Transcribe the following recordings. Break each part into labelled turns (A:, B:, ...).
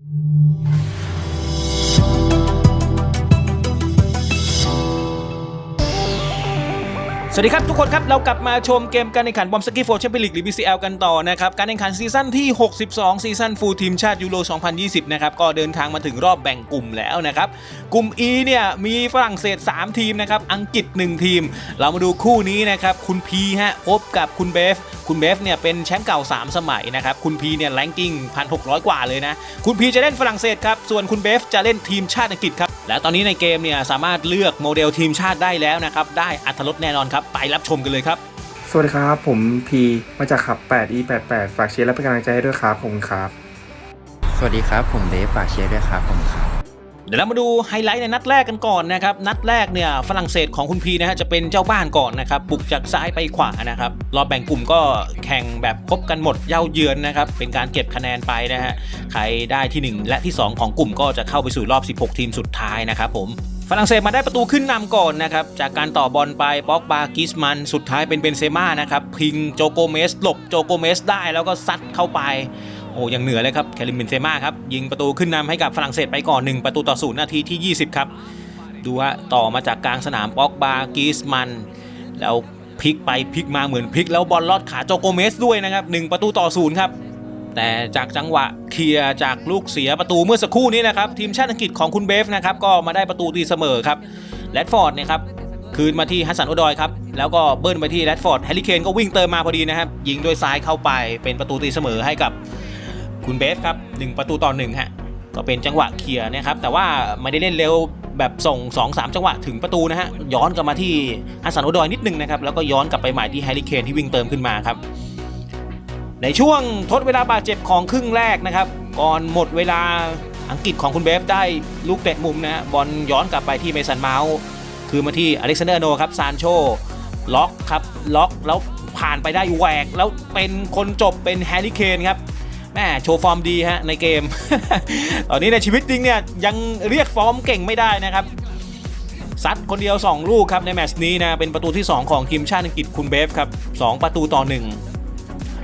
A: Mm-hmm. สวัสดีครับ ทุกคนครับ เรากลับมาชมเกมการแข่งขันบอมสกี้โฟร์แชมเปี้ยนลีกหรือ BCL กันต่อนะครับ การแข่งขันซีซั่นที่ 62 ซีซั่นฟูลทีมชาติยูโร 2020 นะครับ ก็เดินทางมาถึงรอบแบ่งกลุ่มแล้วนะครับ กลุ่ม E เนี่ย มีฝรั่งเศส 3 ทีมนะครับ อังกฤษ 1 ทีม เรามาดูคู่นี้นะครับ คุณพีฮะพบกับคุณเบฟ คุณเบฟเนี่ยเป็นแชมป์เก่า 3 สมัยนะครับ คุณพีเนี่ยแรงกิ้ง 1,600 กว่าเลยนะ คุณพีจะเล่นฝรั่งเศสครับ ส่วนคุณเบฟจะเล่นทีมชาติอังกฤษครับ และตอนนี้ในเกมเนี่ยสามารถเลือกโมเดลทีมชาติได้แล้วนะครับ ได้อัตรถรสแน่นอนครับไปรับชมกันเลยครับ
B: สวัสดีครับ ผมพีมาจากขับ 8 e 8 8 ฝากเชียร์และเป็นกำลังใจให้ด้วยครับผมครับ
C: สวัสดีครับ ผมเดฟฝากเชียร์ด้วยครับผมครับ
A: เดี๋ยวเรามาดูไฮไลท์ในนัดแรกกันก่อนนะครับ นัดแรกเนี่ยฝรั่งเศสของคุณพีนะฮะจะเป็นเจ้าบ้านก่อนนะครับ บุกจากซ้ายไปขวานะครับ รอบแบ่งกลุ่มก็แข่งแบบครบกันหมดเย้าเยือนนะครับ เป็นการเก็บคะแนนไปนะฮะ ใครได้ที่ 1 และที่ 2 ของกลุ่มก็จะเข้าไปสู่รอบ 16 ทีมสุดท้ายนะครับผม ฝรั่งเศสมาได้ประตูขึ้นนำก่อนนะครับ จากการต่อบอลไปป็อกบากิสมัน สุดท้ายเป็นเบนเซม่านะครับ พิงโจโกเมสหลบโจโกเมสได้แล้วก็ซัดเข้าไป โอ้ยังเหนือเลยครับแคริมเบนเซม่าครับ ยิงประตูขึ้นนำให้กับฝรั่งเศสไปก่อน 1 ประตูต่อศูนย์นาทีที่ 20 ครับ ดูฮะต่อมาจากกลางสนามป็อกบากิสมัน แล้วพลิกไปพลิกมาเหมือนพลิก แล้วบอลลอดขาโจโกเมสด้วยนะครับ1ประตูต่อศูนย์ครับ แต่จากจังหวะเคลียร์จากลูกเสียประตูเมื่อสักครู่นี้นะครับ ทีมชาติอังกฤษของคุณเบฟนะครับก็มาได้ประตูตีเสมอครับแรดฟอร์ดเนี่ยครับคืนมาที่ฮัสสันโอดอยครับแล้วก็เบิ้ลไปที่แรดฟอร์ดแฮร์รี่เคนก็วิ่งเติมมาพอดีนะครับยิงด้วยซ้ายเข้าไปเป็นประตูตีเสมอให้กับคุณเบฟครับ1ประตูต่อ1ฮะก็เป็นจังหวะเคลียร์นะครับแต่ว่าไม่ได้เล่นเร็วแบบส่ง 2-3 จังหวะถึงประตูนะฮะย้อนกลับมาที่ฮัสสันโอดอยนิดนึงนะครับแล้วก็ย้อนกลับไปใหม่ที่แฮร์รี่เคนที่วิ่งเติมขึ้นมาครับ ในช่วงทดเวลาบาดเจ็บของครึ่งแรกนะครับ ก่อนหมดเวลาอังกฤษของคุณเบฟได้ลูกเตะมุมนะฮะบอลย้อนกลับไปที่เมสันเมาส์คือมาที่อเล็กซานเดอร์โนครับซานโชล็อกครับล็อกแล้วผ่านไปได้แหวก แล้วเป็นคนจบเป็นแฮร์รี่เคนครับแม่โชว์ฟอร์มดีฮะในเกม ตอนนี้ในชีวิตจริงเนี่ยยังเรียกฟอร์มเก่งไม่ได้นะครับซัดคนเดียว 2 ลูกครับในแมตช์นี้นะเป็นประตูที่ 2 ของทีมชาติอังกฤษคุณเบฟครับ2ประตูต่อ 1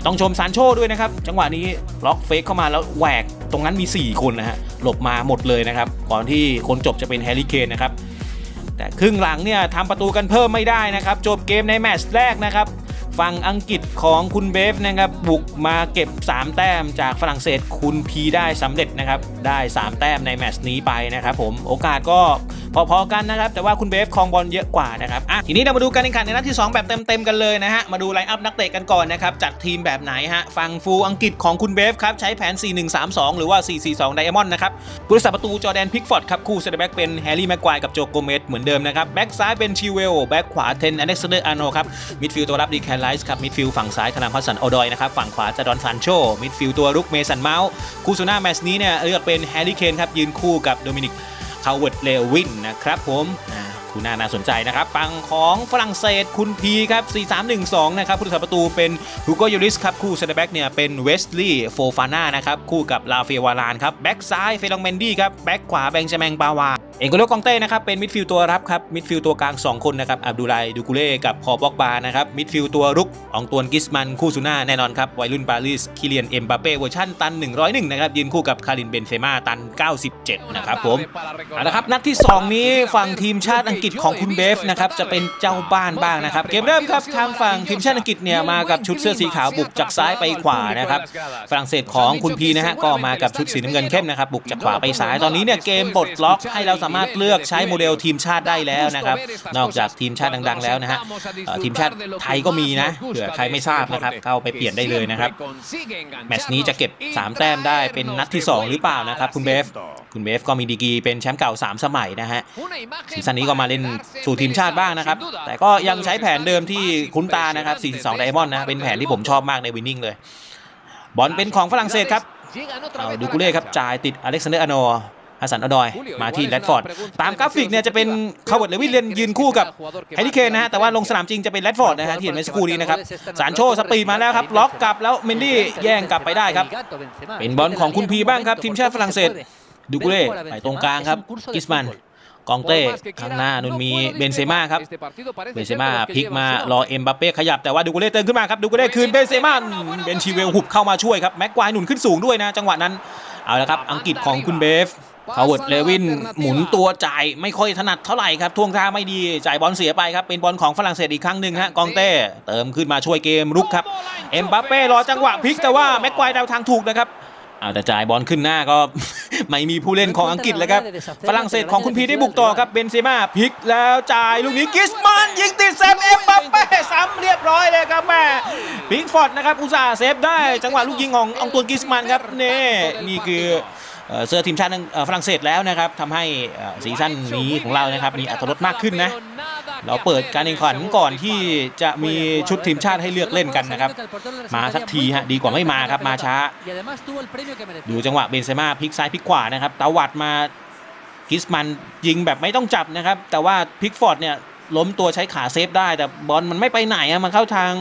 A: ต้องชมซานโชด้วยนะครับ จังหวะนี้ล็อกเฟกเข้ามาแล้วแหวกตรงนั้นมี 4 คนนะฮะหลบมาหมดเลยนะครับ ก่อนที่คนจบจะเป็นแฮร์รี่เคนนะครับ แต่ครึ่งหลังเนี่ยทำประตูกันเพิ่มไม่ได้นะครับ จบเกมในแมตช์แรกนะครับฝั่งอังกฤษของคุณเบฟนะครับบุกมาเก็บ 3 แต้มจากฝรั่งเศสคุณพีได้สำเร็จนะครับได้ 3 แต้มในแมตช์นี้ไปนะครับผมโอกาสก็ พอๆกันนะครับ แต่ว่าคุณเบฟครองบอลเยอะกว่านะครับอะทีนี้เรามาดูการแข่งขันในนัดที่ 2 แบบเต็มๆกันเลยนะฮะมาดูไลน์อัพนักเตะกันก่อนนะครับจัดทีมแบบไหนฮะฝั่งฟูลอังกฤษของคุณเบฟครับใช้แผน 4-1-3-2 หรือว่า 4-4-2 ไดมอนด์นะครับผู้รักษาประตูจอแดนพิกฟอร์ดครับคู่เซนเตอร์แบ็กเป็นแฮร์รี่แม็กควายกับโจโกเมสเหมือนเดิมนะครับแบ็กซ้ายเป็นชิเวลแบ็กขวาเทนอเล็กซานเดอร์อาร์โนครับมิดฟิลด์ตัวรับดีแคนไลส์ครับมิดฟิลด์ฝั่งซ้ายคานามพัสันอดอยนะครับฝั่งขวาจะดอนซานโชมิดฟิลด์ตัวรุกเมสันเมาส์คู่ซูน่าแมตช์นี้เนี่ยเลือกเป็นแฮร์รี่เคนครับยืนคู่กับโดมินิก คาวเวิร์ดเลวินนะครับผมอ่า คู่หน้าน่าสนใจนะครับฝั่งของฝรั่งเศสคุณพีครับ 4-3-1-2 นะครับผู้รักษาประตูเป็นฮูโกยูริสครับคู่เซนเตอร์แบ็กเนี่ยเป็นเวสลีย์โฟฟาน่านะครับคู่กับลาเฟียวารานครับแบ็กซ้ายเฟลองเมนดี้ครับแบ็กขวาแบงจาแมงบาวาเองโกโลกองเต้นะครับเป็นมิดฟิลด์ตัวรับครับมิดฟิลด์ตัวกลาง 2 คนนะครับอับดุลไลดูกูเล่กับพอบอกบานะครับมิดฟิลด์ตัวรุกของตัวนกิสมันคู่ซูน่าแน่นอนครับวัยรุ่นปารีสคิเลียนเอ็มบาเป้เวอร์ชันตัน 101 นะครับยืนคู่กับคารินเบนเซม่าตัน 97 นะครับผมเอาละครับนัดที่ 2 นี้ฝั่งทีมชาติอังกฤษของคุณเบฟนะครับจะเป็นเจ้าบ้านบ้างนะครับ เกมเริ่มครับทางฝั่งทีมชาติอังกฤษเนี่ยมากับชุดเสื้อสีขาวบุกจากซ้ายไปขวานะครับฝรั่งเศสของคุณพีนะฮะก็มากับชุดสีน้ำเงินเข้มนะครับบุกจากขวาไปซ้ายตอนนี้เนี่ยเกมปลดล็อกให้เราสามารถเลือกใช้โมเดลทีมชาติได้แล้วนะครับนอกจากทีมชาติดังๆ แล้วนะฮะทีมชาติไทยก็มีนะเผื่อใครไม่ทราบนะครับเข้าไปเปลี่ยนได้เลยนะครับแมตช์นี้จะเก็บ 3 แต้มได้เป็นนัดที่ 2 หรือเปล่านะครับคุณเบฟคุณเบฟก็มีดีกีเป็นแชมป์เก่า 3 สมัยนะฮะซีซั่นนี้ก็มาเลนสู่ทีมชาติบ้างนะครับ แต่ก็ยังใช้แผนเดิมที่คุ้นตานะครับ 42 ไดมอนด์นะเป็นแผนที่ผมชอบมากในวินนิ่งเลย บอลเป็นของฝรั่งเศสครับเอาดูกูเล่ครับจ่ายติดอเล็กซานเดอร์อาโนฮัสสันอดอย มาที่แรดฟอร์ด ตามกราฟิกเนี่ยจะเป็นคาวเวิร์ดเลวินเลนยืนคู่กับแฮร์รี่เคนนะฮะ แต่ว่าลงสนามจริงจะเป็นแรดฟอร์ดนะฮะ ที่เห็นเมื่อสักครู่นี้นะครับ สารโชสปีดมาแล้วครับ ล็อกกลับแล้วเมนดี้แย่งกลับไปได้ครับ เป็นบอลของคุณพีบ้างครับ ทีมชาติฝรั่งเศส ดูกูเล่ไปตรงกลางครับ กิสมัน กองเต้ข้างหน้านุ่นมีเบนเซม่าครับเบนเซม่าพลิกมารอเอ็มบัปเป้ขยับแต่ว่าดูกูเล่เติมขึ้นมาครับดูกูเล่คืนเบนเซม่าเบนชีเวลหุบเข้ามาช่วยครับแม็กควายหนุนขึ้นสูงด้วยนะ จังหวะนั้นเอาละครับอังกฤษของคุณเบฟคาร์เวิร์ดเลวินหมุนตัวจ่ายไม่ค่อยถนัดเท่าไหร่ครับท่วงท่าไม่ดีจ่ายบอลเสียไปครับ เป็นบอลของฝรั่งเศสอีกครั้งหนึ่งฮะกองเต้เติมขึ้นมาช่วยเกมรุกครับเอ็มบัปเป้รอจังหวะพลิกแต่ว่าแม็กควายดาวทางถูกนะครับ เอาแต่จ่ายบอลขึ้นหน้าก็ ไม่มีผู้เล่นของอังกฤษเลยครับ ฝรั่งเศสของคุณพีได้บุกต่อครับเบนเซม่าพลิกแล้วจ่ายลูกนี้กิสมันยิงติดเซฟเอ็มบัปเป้ซ้ำเรียบร้อยเลยครับแม่พิงฟอร์ดนะครับอุตส่าห์เซฟได้จังหวะลูกยิงขององตวนกิสมันครับเน่นี่คือ เอ่อเสื้อทีมชาติฝรั่งเศสแล้วนะครับทำให้ซีซั่นนี้ของเรานะครับมีอัตรสมากขึ้นนะเราเปิดการแข่งขันก่อนที่จะมีชุดทีมชาติให้เลือกเล่นกันนะครับ มาสักทีฮะดีกว่าไม่มาครับมาช้า ดูจังหวะเบนเซม่าพลิกซ้ายพลิกขวานะครับตาวัดมากิสมันยิงแบบไม่ต้องจับนะครับ แต่ว่าพิกฟอร์ดเนี่ยล้มตัวใช้ขาเซฟได้ แต่บอลมันไม่ไปไหนอะมันเข้าทาง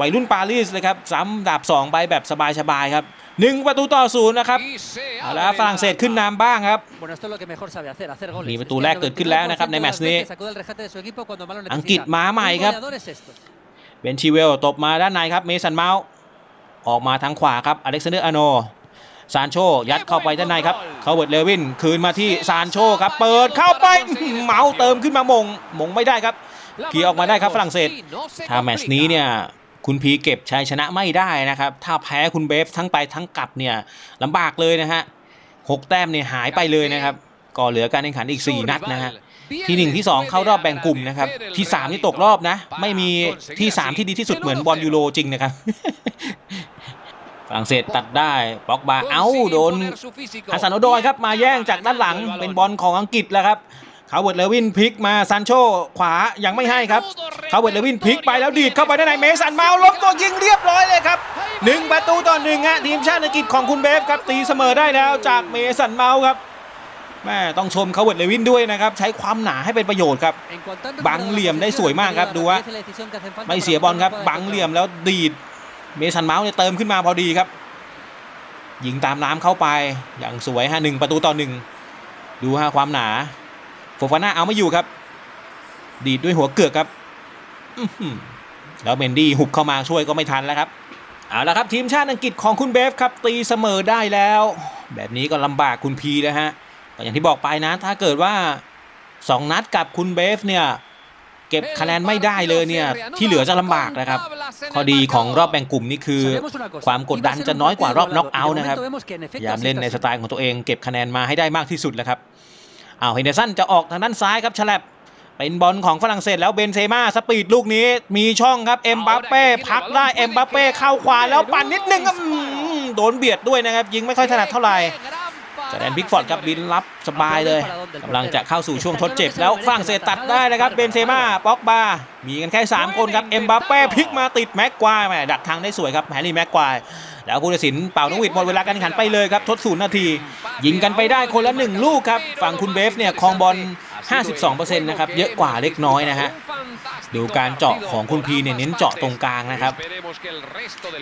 A: วัยรุ่นปารีสเลยครับซ้ำดาบ2ไปแบบสบายๆครับ หนึ่งประตูต่อศูนย์นะครับเอาละฝรั่งเศสขึ้นนำบ้างครับ มี
D: มี
A: ป
D: ประระ
A: ตู
D: ตู
A: แร
D: แร
A: ก
D: ก
A: เกิ
D: เกิ
A: ด
D: ด
A: ขึ้
D: ขึ้
A: น
D: น
A: แล้
D: แล้วว
A: นะ
D: นะ
A: ค
D: ค
A: รั
D: รั
A: บบใน
D: ใน
A: แม
D: แม
A: ต
D: ต
A: ช์
D: ช์
A: นี้
D: นี้
A: อั
D: อั
A: ง
D: ง
A: ก
D: ก
A: ฤ
D: ฤ
A: ษ
D: ษ
A: ม้า
D: ม้า
A: ให
D: ให
A: ม่
D: ม่
A: ค
D: ค
A: รั
D: รับบ
A: เบนชีเวลตบมาด้านในครับ เมสันเมาส์ออกมาทางขวาครับ อเล็กซานเดอร์อาโน ซานโช ยัดเข้าไปด้านในครับ เขาเวิร์ดเลวิน คืนมาที่ซานโชครับ เปิดเข้าไปอื้อหือเมาส์เติมขึ้นมามง มงไม่ได้ครับ
D: เคลียร์ออกมาได้ครับฝรั่งเศส
A: ถ้า
D: ถ้า
A: แม
D: แม
A: ต
D: ต
A: ช์
D: ช์
A: นี้
D: นี้
A: เนี่
D: เนี่ยย
A: คุณพีเก็บชัยชนะไม่ได้นะครับ ถ้าแพ้คุณเบฟทั้งไปทั้งกลับเนี่ยลำบากเลยนะฮะหกแต้มเนี่ยหายไปเลยนะครับก็เหลือการแข่งขันอีก 4 นัดนะฮะที่ 1 ที่ 2 เข้ารอบแบ่งกลุ่มนะครับ ที่3นี่ตกรอบนะ ไม่มีที่ 3 ที่ดีที่สุดเหมือนบอลยูโรจริงนะครับฝรั่งเศสตัดได้ป็อกบาเอ้า
D: เอ้า
A: โดนฮัส
D: ส
A: ซันโอ
D: โอ
A: โดยครับ มาแย่งจา
D: ก
A: ด้า
D: น
A: หลังเป็
D: น
A: บอ
D: ล
A: ของอังกฤษมาซานโชขวายังไม่ให้ครับเขาเวิร์ดเลวินพลิกไปแล้วดีด เขาเวิร์ดเลวินพลิกไปแล้วดีดเข้าไปด้านในเมสันเมาส์ล้มตัวยิงเรียบร้อยเลยครับหนึ่งประตูต่อหนึ่งฮะทีมชาติอังกฤษของคุณเบฟครับตีเสมอได้แล้วจากเมสันเมาส์ครับแม่ต้องชมเขาเวิร์ดเลวินด้วยนะครับ ใช้ความหนาให้เป็นประโยชน์ครับ
D: บังเหลี่ยมได้สวยมากครับดูว่า
A: ไม่
D: ไม่
A: เสี
D: เสี
A: ย
D: ย
A: บบอ
D: อ
A: ล
D: ล
A: ค
D: ค
A: รั
D: รั
A: บบบั
D: บั
A: ง
D: ง
A: เห
D: เห
A: ลี่
D: ลี่
A: ย
D: ย
A: ม
D: ม
A: แล้วดีด เมสันเมาส์เนี่ยเติมขึ้นมาพอดีครับ ยิงตามน้ำเข้าไปอย่างสวยฮะหนึ่งประตูต่อหนึ่งดูฮะความหนาโฟฟาน่าเอาไม่อยู่ครับ ดีดด้วยหัวเกือกครับอื้อหือ แล้วเมนดี้หุบเข้ามาช่วยก็ไม่ทันแล้วครับ เอาละครับทีมชาติอังกฤษของคุณเบฟครับตีเสมอได้แล้ว แบบนี้ก็ลำบากคุณพีแล้วฮะก็อย่างที่บอกไปนะ ถ้าเกิดว่า 2 นัดกับคุณเบฟเนี่ยเก็บคะแนนไม่ได้เลยเนี่ยที่เหลือจะลำบากนะครับ ข้อดีของรอบแบ่งกลุ่มนี่คือ ความกดดันจะน้อยกว่ารอบน็อกเอาท์นะครับพยายามเล่นในสไตล์ของตัวเองเก็บคะแนนมาให้ได้มากที่สุดแล้วครับเอาเฮนเดอร์สันจะออกทางด้านซ้ายครับฉลับ เป็นบอลของฝรั่งเศสแล้วเบนเซม่าสปีดลูกนี้มีช่องครับเอ็มบัปเป้พักได้เอ็มบัปเป้เข้าขวาแล้วปั่นนิดนึงครับอืมโดนเบียดด้วยนะครับยิงไม่ค่อยถนัดเท่าไหร่จะแดนพิกฟอร์ดครับบินรับสบายเลยกำลังจะเข้าสู่ช่วงทดเจ็บ แล้วฝรั่งเศสตัดได้นะครับเบนเซม่าป็อกบา มีกันแค่ 3 คนครับเอ็มบัปเป้พลิกมาติดแม็กควายแหมดักทางได้สวยครับแฮร์รี่แม็กควายแล้วผู้ตัดสินเป่านกหวีดหมดเวลาการแข่งขันไปเลยครับทดศูนย์นาที ยิงกันไปได้คนละ1ลูกครับฝั่งคุณเบฟเนี่ยครองบอล 52%นะครับ เยอะกว่าเล็กน้อยนะฮะ ดูการเจาะของคุณพีเนี่ยเน้นเจาะตรงกลางนะครับ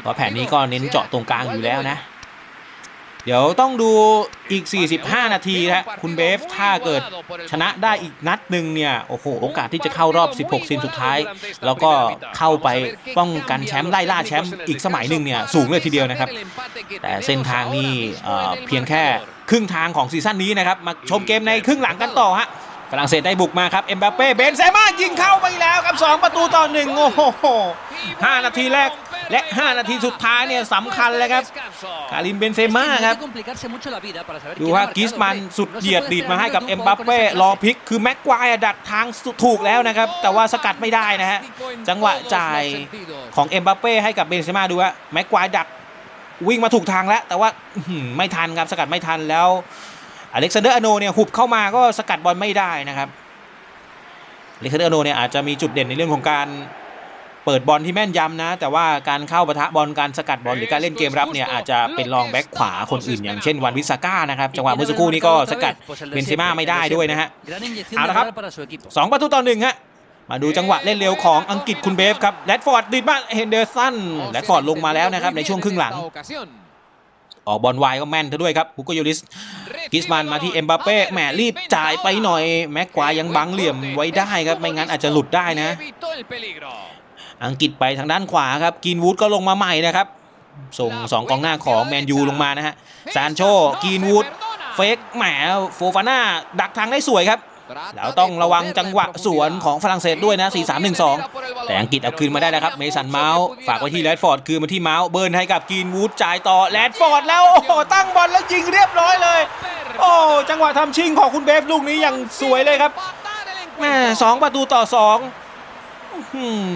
A: เพราะแผนนี้ก็เน้นเจาะตรงกลางอยู่แล้วนะ เดี๋ยวต้องดูอีก 45 นาทีนะคุณเบฟถ้าเกิดชนะได้อีกนัดหนึ่งเนี่ย โอ้โห โอกาสที่จะเข้ารอบ 16ทีมสุดท้าย แล้วก็เข้าไปป้องกันแชมป์ไล่ล่าแชมป์อีกสมัยหนึ่งเนี่ยสูงเลยทีเดียวนะครับ แต่เส้นทางนี่เพียงแค่ครึ่งทางของซีซั่นนี้นะครับ มาชมเกมในครึ่งหลังกันต่อฮะ ฝรั่งเศสได้บุกมาครับเอ็มบัปเป้เบนเซม่ายิงเข้าไปแล้วครับ 2 ประตูต่อหนึ่งโอ้โห5นาทีแรกและ 5 นาทีสุดท้ายเนี่ยสำคัญเลยครับกาลิมเบนเซม่าครับดูฮะกิสมันสุดเหยียดดีดมาให้กับเอ็มบัปเป้รอพลิก คือแม็กควายอะดักทางถูกแล้วนะครับ แต่ว่าสกัดไม่ได้นะฮะจังหวะจ่ายของเอ็มบัปเป้ให้กับเบนเซม่าดูฮะแม็กควายดักวิ่งมาถูกทางแล้ว แต่ว่าอื้อหือไม่ทันครับสกัดไม่ทันแล้ว อเล็กซานเดอร์อโนเนี่ยหุบเข้ามาก็สกัดบอลไม่ได้นะครับอเล็กซานเดอร์อโนเนี่ยอาจจะมีจุดเด่นในเรื่องของการเปิดบอลที่แม่นยำนะ แต่ว่าการเข้าปะทะบอลการสกัดบอลหรือการเล่นเกมรับเนี่ยอาจจะเป็นรองแบ็คขวาคนอื่น อย่างเช่นวันวิสาก้านะครับจังหวะเมื่อสักครู่นี้ก็สกัดเบนเซม่าไม่ได้ด้วยนะฮะเอาละครับสองประตูต่อหนึ่งฮะมาดูจังหวะเล่นเร็วของอังกฤษคุณเบฟครับแรดฟอร์ดดีดมาเฮนเดอร์สันแรดฟอร์ดลงมาแล้วนะครับในช่วงครึ่งหลัง ออกบอลไวก็แม่นซะด้วยครับฮุกโกโยลิสกิสมันมาที่เอ็มบัปเป้แหมรีบจ่ายไปหน่อย แม็กควายยังบังเหลี่ยมไว้ได้ครับ ไม่งั้นอาจจะหลุดได้นะ อังกฤษไปทางด้านขวาครับกินวูดก็ลงมาใหม่นะครับ ส่งสองกองหน้าของแมนยูลงมานะฮะซานโชกรีนวูดเฟกแหมโฟฟาน่าดักทางได้สวยครับ แล้วต้องระวังจังหวะสวนของฝรั่งเศสด้วยนะ 4-3-1-2 แต่อังกฤษเอาคืนมาได้แล้วครับ เมสันเมาส์ฝากไว้ที่แรดฟอร์ดคืนมาที่เมาส์เบิร์นให้กับกรีนวูดจ่ายต่อแรดฟอร์ดแล้ว โอ้โห ตั้งบอลแล้วยิงเรียบร้อยเลย โอ้จังหวะทำชิงของคุณเบฟลูกนี้อย่างสวยเลยครับแม่สองประตูต่อสองอื้อหือ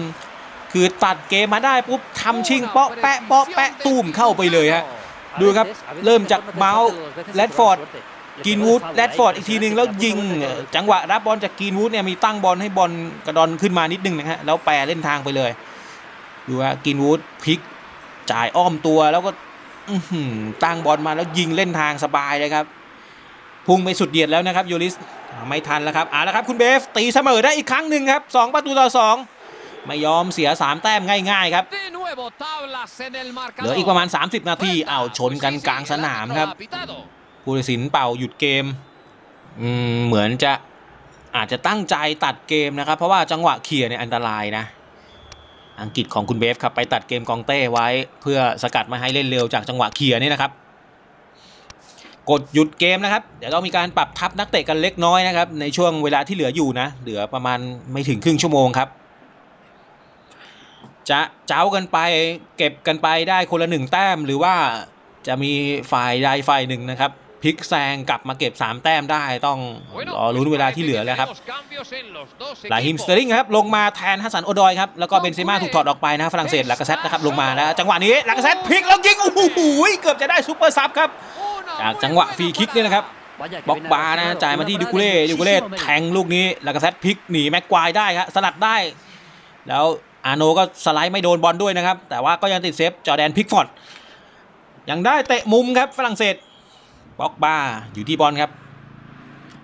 A: คือตัดเกมมาได้ปุ๊บทำชิงเปาะแปะเปาะแปะตูมเข้าไปเลยฮะดูครับเริ่มจากเมาส์แรดฟอร์ด กีนวูดแรดฟอร์ดอีกทีหนึ่งแล้วยิงจังหวะรับบอลจากกีนวูดเนี่ยมีตั้งบอลให้บอลกระดอนขึ้นมานิดนึงนะฮะแล้วแปรเล่นทางไปเลย ดูว่ากีนวูดพลิกจ่ายอ้อมตัวแล้วก็ตั้งบอลมาแล้วยิงเล่นทางสบายเลยครับพุ่งไปสุดเดียดแล้วนะครับยูริสไม่ทันแล้วครับเอาละครับคุณเบฟตีเสมอได้อีกครั้งหนึ่งครับสองประตูต่อสองไม่ยอมเสียสามแต้มง่ายๆครับเหลืออีกประมาณ 30 นาทีเอาชนกันกลางสนามครับ ผู้ตัดสินเป่าหยุดเกมอืมเหมือนจะอาจจะตั้งใจตัดเกมนะครับ เพราะว่าจังหวะเคลียร์เนี่ยอันตรายนะ อังกฤษของคุณเบฟครับไปตัดเกมกองเต้ไว้ เพื่อสกัดม่ให้เล่นเร็วจากจังหวะเคลียร์นี่นะครับ กดหยุดเกมนะครับ เดี๋ยวต้องมีการปรับทับนักเตะกันเล็กน้อยนะครับ ในช่วงเวลาที่เหลืออยู่นะ เหลือประมาณไม่ถึงครึ่งชั่วโมงครับจะเจ้ากันไปเก็บกันไปได้คนละหนึ่งแต้มหรือว่าจะมีฝ่ายใดฝ่ายหนึ่งนะครับ พลิกแซงกลับมาเก็บ 3 แต้มได้ต้องรอลุ้นเวลาที่เหลือแล้วครับ
E: Tenemos cambios en los dos
A: ลาฮิม
E: equipos.
A: สเตอร์ลิงครับลงมาแทนฮัสสันโอดอยครับแล้วก็เบนเซม่าถูกถอดออกไปนะฝรั่งเศสลากาเซตนะครับลงมาแล้วจังหวะนี้ลากาเซตพลิกแล้วยิงโอ้โหเกือบจะได้ซูเปอร์ซับครับ
E: Una
A: จากจังหวะฟรีคิกเนี่ยนะครับ
F: บบล็
A: ล็
F: อ
A: อกก
F: บา
A: บา
F: ร์
A: ร์
F: นะ
A: นะ
F: จ่า
A: จ่ายย
F: มา
A: มา
F: ที่
A: ที่
F: ดิ
A: ดิ
F: กู
A: กู
F: เล่
A: เล่
F: ดิ
A: ดิ
F: กู
A: กู
F: เล่
A: เล่
F: แท
A: แท
F: ง
A: งลูกนี้ลากาเซตพลิกหนีแม็กควายได้ฮะสลัดได้ แล้วอาโนก็สไลด์ไม่โดนบอลด้วยนะครับแต่ว่าก็ยังติดเซฟจอร์แดนพิกฟอร์ดยังได้เตะมุมครับฝรั่งเศส บ็อกบาอยู่ที่บอลครับ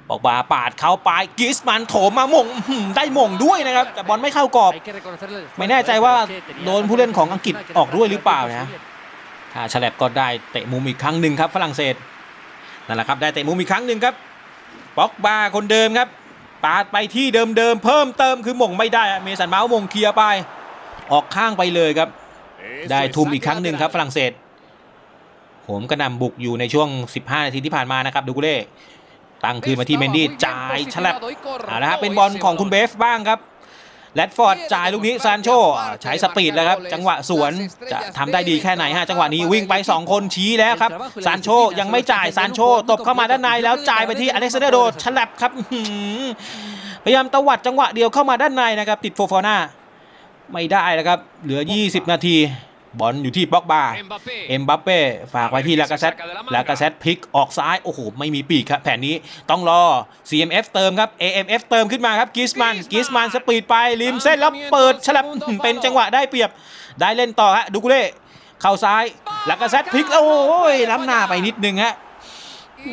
A: บ็อกบาปาดเข้าไปกิสมันโถมมาหม่งได้หม่งด้วยนะครับ แต่บอลไม่เข้ากรอบ ไม่แน่ใจว่าโดนผู้เล่นของอังกฤษออกด้วยหรือเปล่านะถ้าฉลับก็ได้เตะมุมอีกครั้งหนึ่งครับฝรั่งเศสนั่นแหละครับได้เตะมุมอีกครั้งหนึ่งครับบ็อกบาคนเดิมครับปาดไปที่เดิมๆเพิ่มเติมคือหม่งไม่ได้เมสันเมาส์หม่งเคลียร์ไป ออกข้างไปเลยครับ ได้ทุมอีกครั้งหนึ่งครับฝรั่งเศส โหมกระหนำบุกอยู่ในช่วง 15 นาทีที่ผ่านมานะครับ ดูกุเล่ตั้งคืนมาที่เมนดี้จ่ายฉลับเอาละครับเป็นบอลของคุณเบฟบ้างครับแรดฟอร์ดจ่ายลูกนี้ซานโชอ่าใช้สปีดแล้วครับ จังหวะสวนจะทำได้ดีแค่ไหนฮะจังหวะนี้วิ่งไป 2 คนชี้แล้วครับซานโชยังไม่จ่ายซานโชตบเข้ามาด้านในแล้วจ่ายไปที่อเล็กซานเดอร์โดฉลับครับอื้อหือพยายามตวัดจังหวะเดียวเข้ามาด้านในนะครับ ติดโฟฟาน่าไม่ได้แล้วครับ เหลือ 20 นาที บอลอยู่ที่บ็อกบา
E: Mbappé.
A: เอ็มบัปเป้ฝากไว้ที่ลากาเซตลากาเซตพลิกออกซ้าย โอ้โห ไม่มีปีกครับ แผนนี้ต้องรอ CMF เติมครับ AMF เติมขึ้นมาครับกิสมันกิสมันสปีดไปริมเส้นแล้วเปิดฉลับอื้อหือเป็นจังหวะได้เปรียบได้เล่นต่อฮะดูกุเล่เข้าซ้ายลากาเซตพลิกแล้วโอ้ยล้ำหน้าไปนิดนึงฮะ
E: Y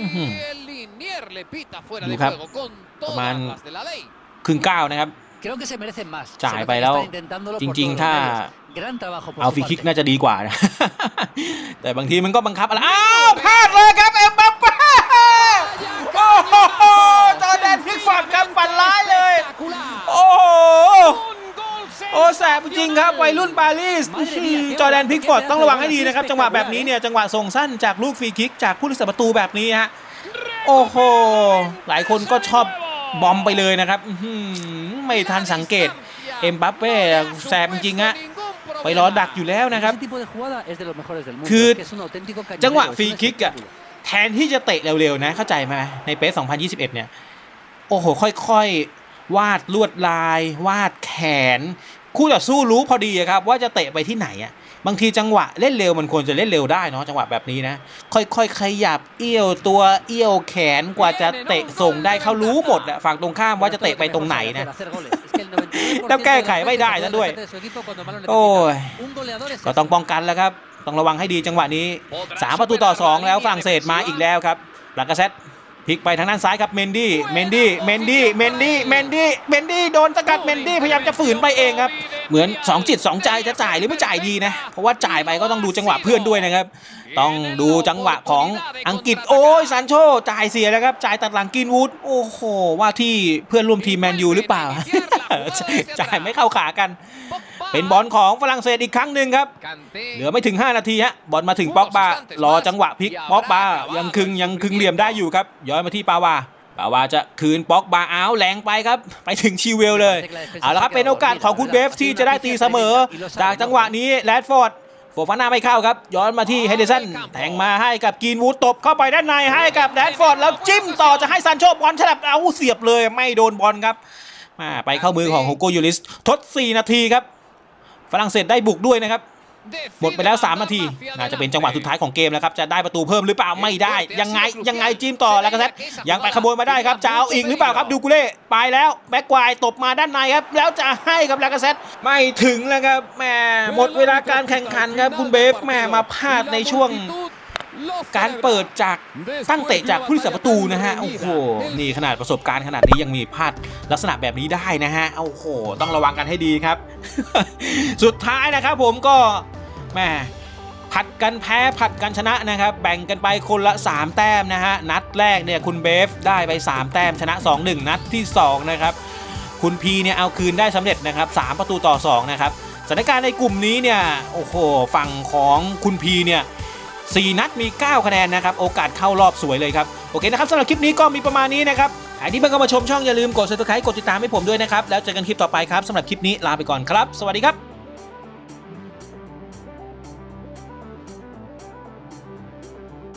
E: el Linier le pita fuera de
A: Lucas,
E: juego con todas
A: Roman.
E: las de la ley.
A: ครึ่งก้าวนะครับจ่ายไปแล้ว จริง ๆ ถ้า เอาฟรีคิกน่าจะดีกว่านะ แต่บางทีมันก็บังคับอะไร อ้าวพลาดเลยครับ เอ็มบัปเป้โอ้โหจอร์แดนพิกฟอร์ดครับฝันร้ายเลย โอ้โห
E: Un gol
A: โอ้แสบจริงครับวัยรุ่นปารีสอื้อหือจอร์แดนพิกฟอร์ดต้องระวังให้ดีนะครับ จังหวะแบบนี้เนี่ยจังหวะส่งสั้นจากลูกฟรีคิก จากผู้รักษาประตูแบบนี้ฮะโอ้โหหลายคนก็ชอบบอมไปเลยนะครับอื้อหือไม่ทันสังเกตเอ็มบัปเป้แสบจริงๆฮะ ไปรอดักอยู่แล้วนะครับ คื
F: คือ
A: อ
F: จั
A: จั
F: ง
A: ง
F: ห
A: ห
F: วะ
A: วะ
F: ฟ
A: ฟ
F: รี
A: รี
F: คิ
A: คิ
F: ก
A: ก
F: อะ
A: อะแทนที่จะเตะเร็วๆนะเข้าใจไหมในเปส2021 เนี่ย โอ้โห ค่อยๆ วาดลวดลาย วาดแขน คู่ต่อสู้รู้พอดีอะครับ ว่าจะเตะไปที่ไหนอะ บางทีจังหวะเล่นเร็วมันควรจะเล่นเร็วได้เนาะจังหวะแบบนี้นะ ค่อยๆขยับเอี้ยวตัวเอี้ยวแขนกว่าจะเตะส่งได้เขารู้หมดอะฝั่งตรงข้ามว่าจะเตะไปตรงไหนนะ
F: แล้วแก้ไขไม่ได้ซะด้วย
A: โอ้ยก็ต้องป้องกันแล้วครับ ต้องระวังให้ดีจังหวะนี้ 3 ประตูต่อ 2 แล้วฝรั่งเศสมาอีกแล้วครับหลากาเซตพลิกไปทางด้านซ้ายครับเมนดี้เมนดี้เมนดี้เมนดี้เมนดี้เมนดี้โดนสกัดเมนดี้พยายามจะฝืนไปเองครับ เหมือน2จิต2ใจจะจ่ายหรือไม่จ่ายดีนะเพราะว่าจ่ายไปก็ต้องดูจังหวะเพื่อนด้วยนะครับ ต้องดูจังหวะของอังกฤษโอ้ยซานโชจ่ายเสียแล้วครับจ่ายตัดหลังกินวูดโอ้โหว่าที่เพื่อนร่วมทีมแมนยูหรือเปล่าจ่ายไม่เข้าขากัน เป็นบอลของฝรั่งเศสอีกครั้งหนึ่งครับ เหลือไม่ถึง 5 นาทีฮะบอลมาถึงป็อกบารอจังหวะพลิกป็อกบายังคึงยังคึงเหลี่ยมได้อยู่ครับย้อนมาที่ปาวา ปาวาจะคืนป็อกบาอ้าวแรงไปครับ ไปถึงชีเวลเลยเอาละครับเป็นโอกาสของคุณเบฟที่จะได้ตีเสมอ จากจังหวะนี้แรดฟอร์ดโฟฟาน่าไม่เข้าครับ ย้อนมาที่เฮเดสันแทงมาให้กับกรีนวูดตบเข้าไปด้านในให้กับแรดฟอร์ดแล้วจิ้มต่อจะให้ซันโชบอลฉลับเอาเสียบเลยไม่โดนบอลครับมาไปเข้ามือของโฮโกยูริสทด 4 นาทีครับ ฝรั่งเศสได้บุกด้วยนะครับ หมดไปแล้ว 3 นาที น่าจะเป็นจังหวะสุดท้ายของเกมแล้วครับ จะได้ประตูเพิ่มหรือเปล่าไม่ได้ ยังไงยังไงจิ้มต่อแล้วก็แซยังไปขโมยมาได้ครับจะเอาอีกหรือเปล่าครับดูกุเล่ไปแล้วแบ็กไกวายตบมาด้านในครับ แล้วจะให้กับแลกาเซตไม่ถึงแล้วครับแหมหมดเวลาการแข่งขันครับคุณเบฟแหมมาพลาดในช่วงการเปิดจากตั้งเตะจากผู้รักษาประตูนะฮะ โอ้โห นี่ขนาดประสบการณ์ขนาดนี้ยังมีพลาดลักษณะแบบนี้ได้นะฮะ โอ้โห ต้องระวังกันให้ดีครับ สุดท้ายนะครับผมก็ แหมผัดกันแพ้ผัดกันชนะนะครับแบ่งกันไปคนละ 3 แต้มนะฮะนัดแรกเนี่ยคุณเบฟได้ไป 3 แต้มชนะ 2-1 นัดที่ 2 นะครับ คุณพีเนี่ยเอาคืนได้สำเร็จนะครับ 3 ประตูต่อ 2 นะครับสถานการณ์ในกลุ่มนี้เนี่ยโอ้โหฝั่งของคุณพีเนี่ย4นัดมี 9 คะแนนนะครับ โอกาสเข้ารอบสวยเลยครับ โอเคนะครับสำหรับคลิปนี้ก็มีประมาณนี้นะครับใครที่เพิ่งเข้ามาชมช่องอย่าลืมกด subscribe กดติดตามให้ผมด้วยนะครับ แล้วเจอกันคลิปต่อไปครับสำหรับคลิปนี้ลาไปก่อนครับ สวัสดีครับ